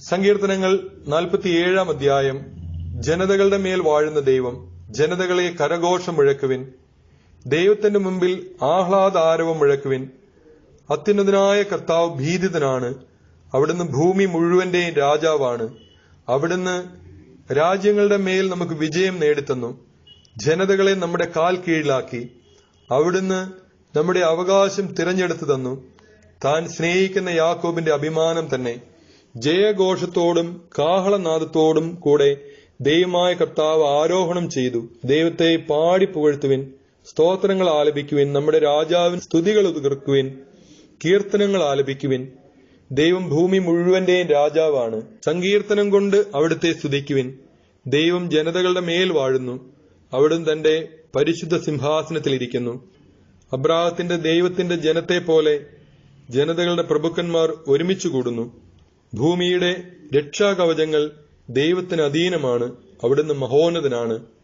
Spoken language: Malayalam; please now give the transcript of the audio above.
സങ്കീർത്തനങ്ങൾ നാൽപ്പത്തിയേഴാം അധ്യായം. ജനതകളുടെ മേൽ വാഴുന്ന ദൈവം ജനതകളെ കരഘോഷം മുഴക്കുവിൻ. ദൈവത്തിന്റെ മുമ്പിൽ ആഹ്ലാദാരവം മുഴക്കുവിൻ. അത്യുന്നതനായ കർത്താവ് ഭീതിതനാണ്. അവിടുന്ന് ഭൂമി മുഴുവന്റെയും രാജാവാണ്. അവിടുന്ന് രാജ്യങ്ങളുടെ മേൽ നമുക്ക് വിജയം നേടിത്തന്നു. ജനതകളെ നമ്മുടെ കാൽ കീഴിലാക്കി. അവിടുന്ന് നമ്മുടെ അവകാശം തിരഞ്ഞെടുത്തു തന്നു. താൻ സ്നേഹിക്കുന്ന യാക്കോബിന്റെ അഭിമാനം തന്നെ. ജയഘോഷത്തോടും കാഹളനാദത്തോടും കൂടെ ദൈവമായ കർത്താവ് ആരോഹണം ചെയ്തു. ദൈവത്തെ പാടി പുകഴ്ത്തുവിൻ സ്തോത്രങ്ങൾ ആലപിക്കുവിൻ നമ്മുടെ രാജാവിൻ സ്തുതികൾ ഉതിർക്കുവിൻ കീർത്തനങ്ങൾ ആലപിക്കുവിൻ. ദൈവം ഭൂമി മുഴുവന്റെയും രാജാവാണ്. സങ്കീർത്തനം കൊണ്ട് അവിടുത്തെ സ്തുതിക്കുവിൻ. ദൈവം ജനതകളുടെ മേൽ വാഴുന്നു. അവിടുന്ന് തന്റെ പരിശുദ്ധ സിംഹാസനത്തിലിരിക്കുന്നു അബ്രാഹത്തിന്റെ ദൈവത്തിന്റെ ജനത്തെ പോലെ ജനതകളുടെ പ്രഭുക്കന്മാർ ഒരുമിച്ചു കൂടുന്നു. ഭൂമിയുടെ രക്ഷാകവചങ്ങൾ ദൈവത്തിന് അധീനമാണ് അവിടുന്ന് മഹോന്നതനാണ്.